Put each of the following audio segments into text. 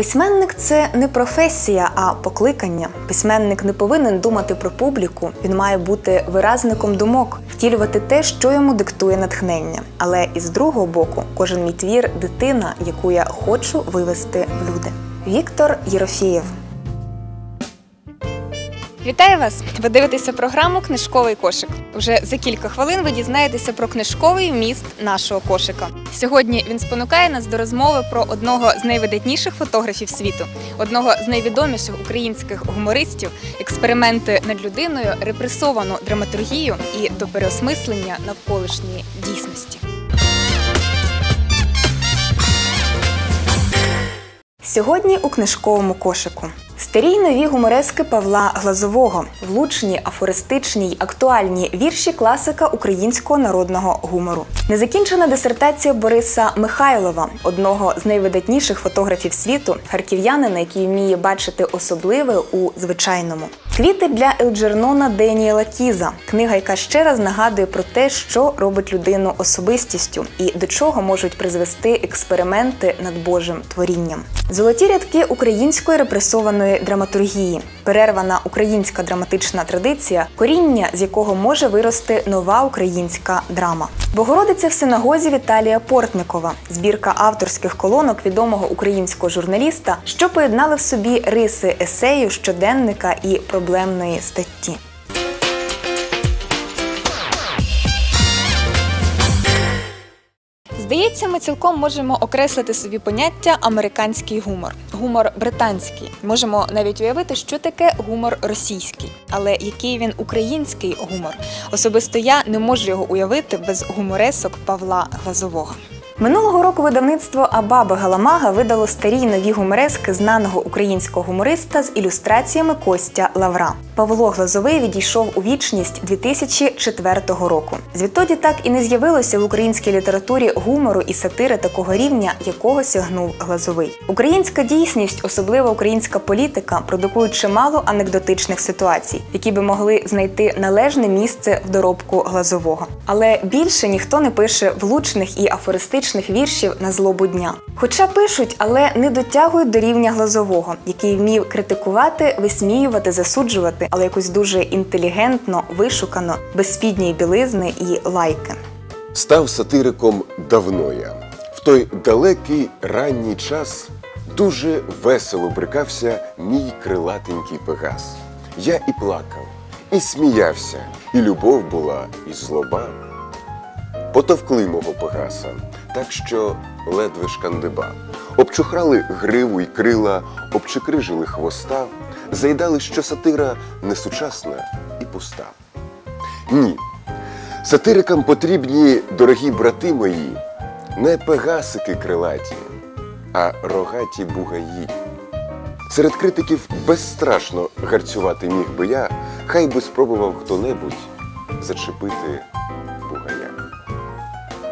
Письменник це не професія, а покликання. Письменник не повинен думати про публіку. Він має бути виразником думок, втілювати те, що йому диктує натхнення. Але із другого боку, кожен мій твір дитина, яку я хочу вивести в люди. Віктор Єрофєєв. Вітаю вас! Ви дивитеся програму Книжковий кошик. Уже за кілька хвилин ви дізнаєтеся про книжковий вміст нашого кошика. Сьогодні він спонукає нас до розмови про одного з найвидатніших фотографів світу, одного з найвідоміших українських гумористів, експерименти над людиною, репресовану драматургію і до переосмислення навколишньої дійсності. Сьогодні у книжковому кошику. Старі й нові гуморески Павла Глазового, влучні, афористичні й актуальні вірші класика українського народного гумору. Незакінчена дисертація Бориса Михайлова, одного з найвидатніших фотографів світу, харків'янина, який вміє бачити особливе у звичайному. Квіти для Елджернона Деніела Кіза, книга, яка ще раз нагадує про те, що робить людину особистістю і до чого можуть призвести експерименти над Божим творінням. Золоті рядки української репресованої драматургії, перервана українська драматична традиція, коріння з якого може вирости нова українська драма. Богородиця в синагозі Віталія Портникова, збірка авторських колонок відомого українського журналіста, що поєднали в собі риси есею, щоденника і проблемної статті. Здається, ми цілком можемо окреслити собі поняття американський гумор, гумор британський. Можемо навіть уявити, що таке гумор російський, але який він український гумор. Особисто я не можу його уявити без гуморесок Павла Глазового. Минулого року видавництво Абаба Галамага видало старі й нові гуморески знаного українського гумориста з ілюстраціями Костя Лавра. Павло Глазовий відійшов у вічність 2004 року. Звідтоді так і не з'явилося в українській літературі гумору і сатири такого рівня, якого сягнув Глазовий. Українська дійсність, особливо українська політика, продукують чимало анекдотичних ситуацій, які би могли знайти належне місце в доробку Глазового. Але більше ніхто не пише влучних і афористичних віршів на злобу дня. Хоча пишуть, але не дотягують до рівня Глазового, який вмів критикувати, висміювати, засуджувати, але якось дуже інтелігентно, вишукано, без спідньої білизни і лайки. Став сатириком давно я. В той далекий ранній час дуже весело брикався мій крилатенький пегас. Я і плакав, і сміявся, і любов була, і злоба. Потовкли мого пегаса, так що ледве шкандиба. Обчухрали гриву й крила, обчекрижили хвоста, заїдали, що сатира несучасна і пуста. Ні, Сатирикам потрібні, дорогі брати мої, не пегасики крилаті, а рогаті бугаї. Серед критиків безстрашно гарцювати міг би я, хай би спробував хто-небудь зачепити.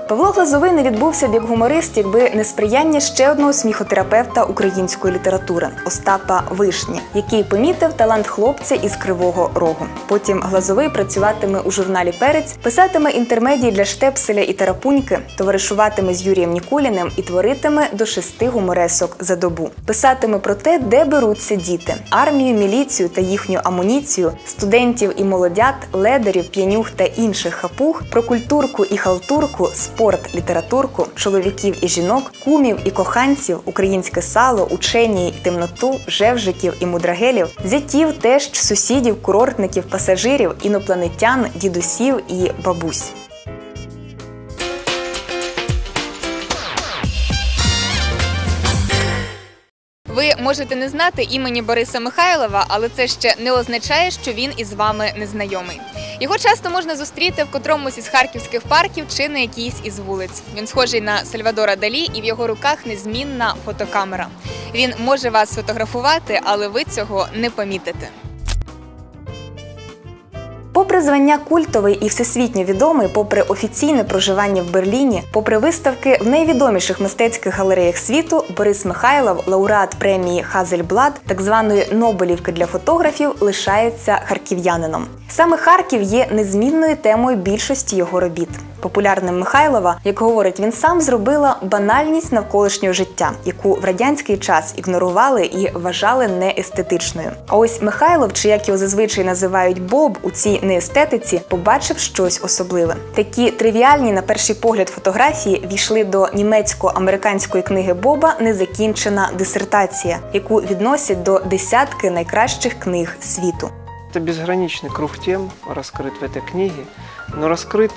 Павло Глазовий не відбувся б як гуморист, якби не сприяння ще одного сміхотерапевта української літератури Остапа Вишні, який помітив талант хлопця із Кривого Рогу. Потім Глазовий працюватиме у журналі Перець, писатиме інтермедії для Штепселя і Тарапуньки, товаришуватиме з Юрієм Нікуліним і творитиме до шести гуморесок за добу. Писатиме про те, де беруться діти, армію, міліцію та їхню амуніцію, студентів і молодят, ледарів, п'янюх та інших хапух, про культурку і халтурку, спорт, літературку, чоловіків і жінок, кумів і коханців, українське сало, учені і темноту, жевжиків і мудрагелів, зятів, тещ, сусідів, курортників, пасажирів, інопланетян, дідусів і бабусь. Ви можете не знати імені Бориса Михайлова, але це ще не означає, що він із вами незнайомий. Його часто можна зустріти в котромусь із харківських парків чи на якійсь із вулиць. Він схожий на Сальвадора Далі, і в його руках незмінна фотокамера. Він може вас фотографувати, але ви цього не помітите. Попри звання культовий і всесвітньо відомий, попри офіційне проживання в Берліні, попри виставки в найвідоміших мистецьких галереях світу, Борис Михайлов, лауреат премії Хазельблад, так званої Нобелівки для фотографів, лишається харків'янином. Саме Харків є незмінною темою більшості його робіт Популярним Михайлова, як говорить він сам, зробила банальність навколишнього життя, яку в радянський час ігнорували і вважали неестетичною. А ось Михайлов, чи як його зазвичай називають Боб, у цій неестетиці побачив щось особливе. Такі тривіальні, на перший погляд, фотографії війшли до німецько-американської книги Боба Незакінчена дисертація, яку відносять до десятки найкращих книг світу. Это безграничный круг тем раскрыт в этой книге, но раскрыт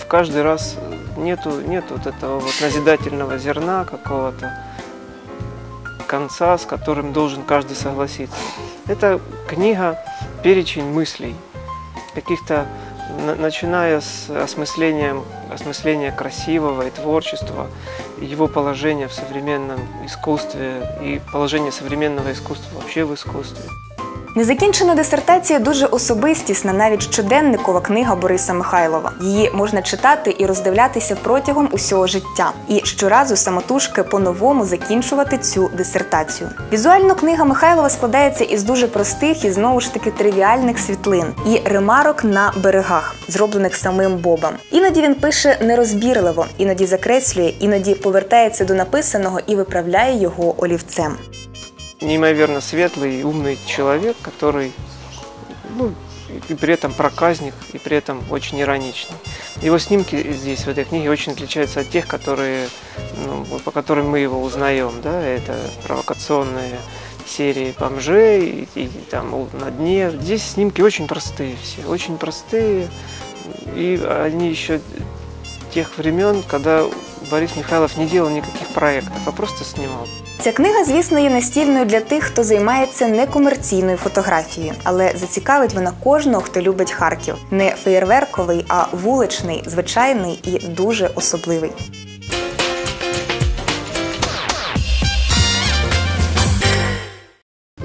в каждый раз нету, нету вот этого вот назидательного зерна какого-то конца, с которым должен каждый согласиться. Это книга перечень мыслей, каких-то на- начиная с осмыслением, осмысления красивого и творчества, его положения в современном искусстве и положение современного искусства вообще в искусстве. Незакінчена дисертація дуже особистісна, навіть щоденникова книга Бориса Михайлова. Її можна читати і роздивлятися протягом усього життя, і щоразу самотужки по-новому закінчувати цю дисертацію. Візуально книга Михайлова складається із дуже простих і знову ж таки тривіальних світлин і ремарок на берегах, зроблених самим Бобом. Іноді він пише нерозбірливо, іноді закреслює, іноді повертається до написаного і виправляє його олівцем. Неимоверно светлый и умный человек, который ну, и при этом проказник, и при этом очень ироничный. Его снимки здесь, в этой книге, очень отличаются от тех, которые, ну, по которым мы его узнаем. Да? Это провокационные серии бомжей и, и там на дне. Здесь снимки очень простые все, очень простые. И они еще тех времен, когда Борис Михайлов не делал никаких проектов, а просто снимал. Ця книга, звісно, є настільною для тих, хто займається некомерційною фотографією, але зацікавить вона кожного, хто любить Харків. Не феєрверковий, а вуличний, звичайний і дуже особливий.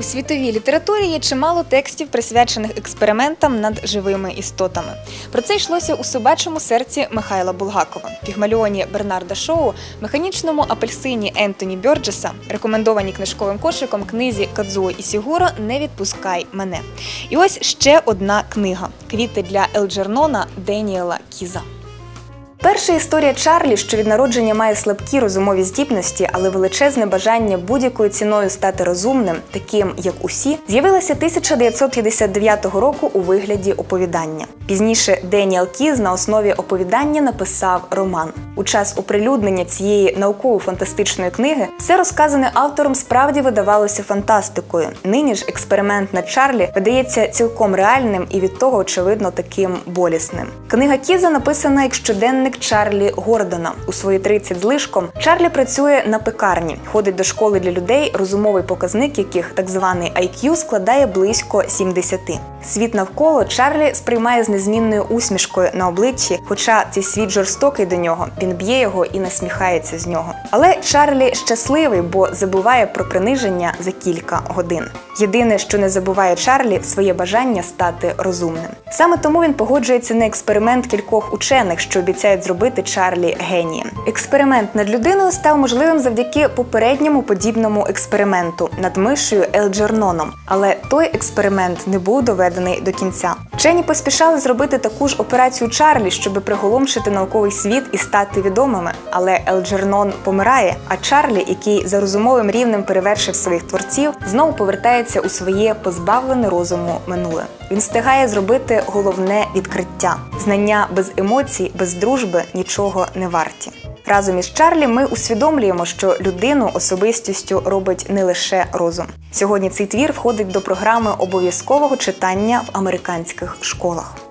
Світовій літературі є чимало текстів, присвячених експериментам над живими істотами. Про це йшлося у собачому серці Михайла Булгакова, пігмаліоні Бернарда Шоу, механічному апельсині Ентоні Бьорджеса, рекомендованій книжковим кошиком книзі Кадзуо Ісігуро Не відпускай мене. І ось ще одна книга Квіти для Елджернона Деніела Кіза. Перша історія Чарлі, що від народження має слабкі розумові здібності, але величезне бажання будь-якою ціною стати розумним, таким як усі, з'явилася 1959 року у вигляді оповідання. Пізніше Деніел Кіз на основі оповідання написав роман. У час оприлюднення цієї науково-фантастичної книги все розказане автором справді видавалося фантастикою. Нині ж експеримент над Чарлі видається цілком реальним і від того, очевидно, таким болісним. Книга Кіза написана як щоденник Чарлі Гордона. У свої 30 з лишком Чарлі працює на пекарні, ходить до школи для людей, розумовий показник яких так званий IQ складає близько 70. Світ навколо Чарлі сприймає з незмінною усмішкою на обличчі, хоча цей світ жорстокий до нього, він б'є його і насміхається з нього. Але Чарлі щасливий, бо забуває про приниження за кілька годин. Єдине, що не забуває Чарлі, своє бажання стати розумним. Саме тому він погоджується на експеримент кількох учених, що обіцяють зробити Чарлі генієм. Експеримент над людиною став можливим завдяки попередньому подібному експерименту над мишею Елджерноном. Але той експеримент не був доведений до кінця. Вчені поспішали зробити таку ж операцію Чарлі, щоб приголомшити науковий світ і стати відомими. Але Елджернон помирає, а Чарлі, який за розумовим рівнем перевершив своїх творців, знову повертається у своє позбавлене розуму минуле. Він встигає зробити головне відкриття: знання без емоцій, без дружби нічого не варті. Разом із Чарлі ми усвідомлюємо, що людину особистістю робить не лише розум. Сьогодні цей твір входить до програми обов'язкового читання в американських школах.